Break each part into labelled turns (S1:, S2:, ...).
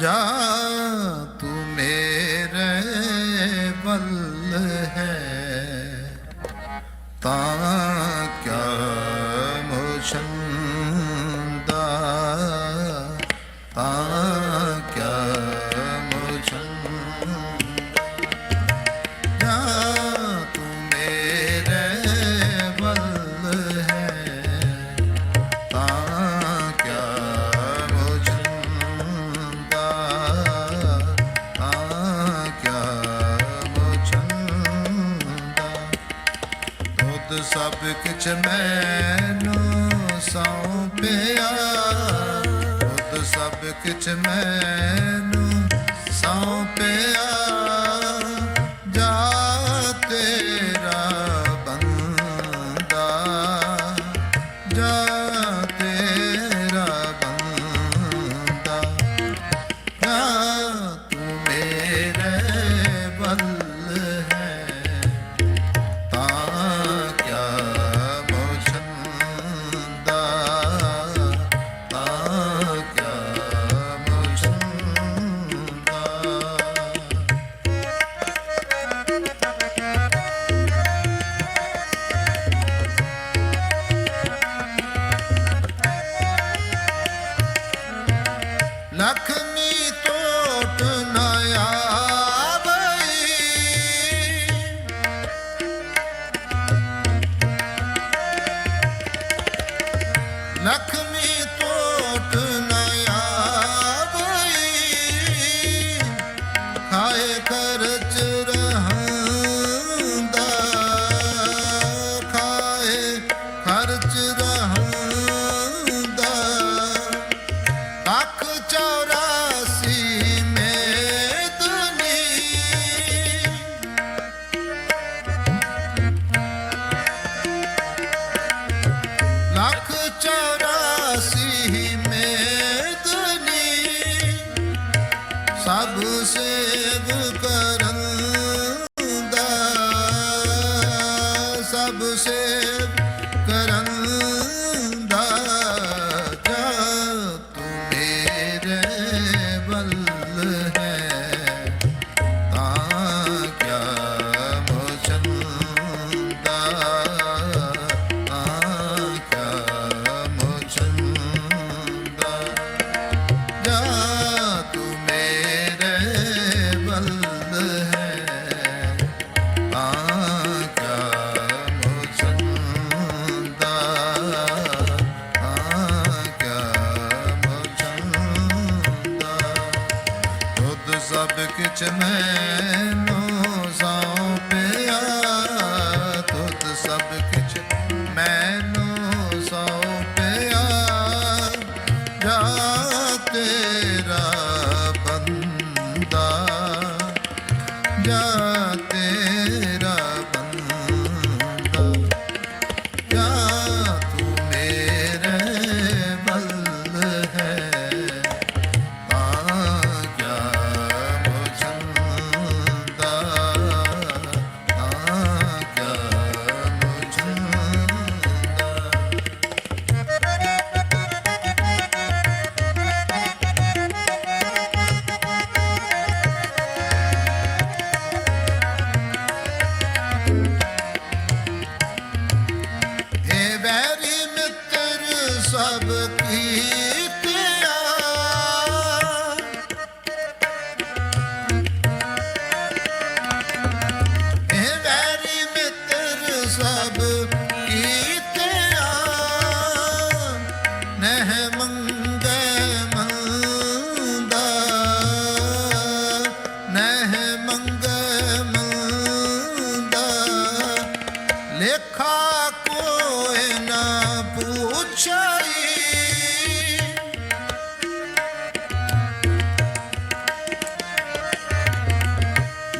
S1: ਜਾ ਤੂੰ ਮੇਰੇ ਬਲ ਹੈ। ਤਾਂ ਕਿਆ ਮੁਸ਼ੰਦਾ ਤਾਂ ਕਿਛ ਮੈਨੂੰ ਸੌਂਪਿਆ ਸਭ ਕਿਛ ਮੈਨੂੰ ਸੌਂਪਿਆ Nak ਪ੍ਰਭ ਸੇਵ ਕਰਨ God.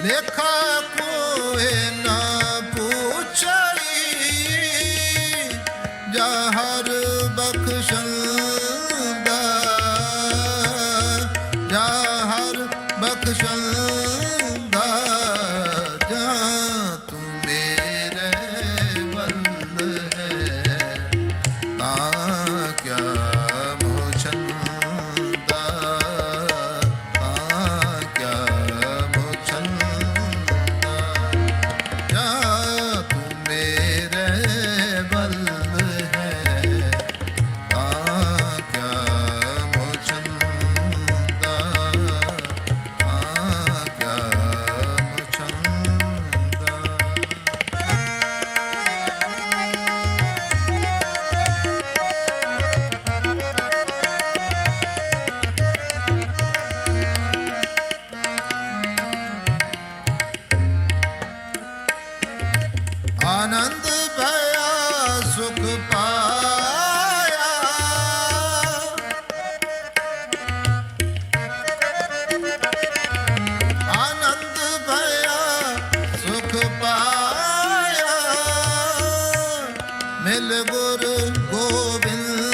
S1: લેખા ഗോവിന്ദ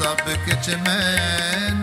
S1: ਸਭ ਕਿਛ ਮੈਨੂੰ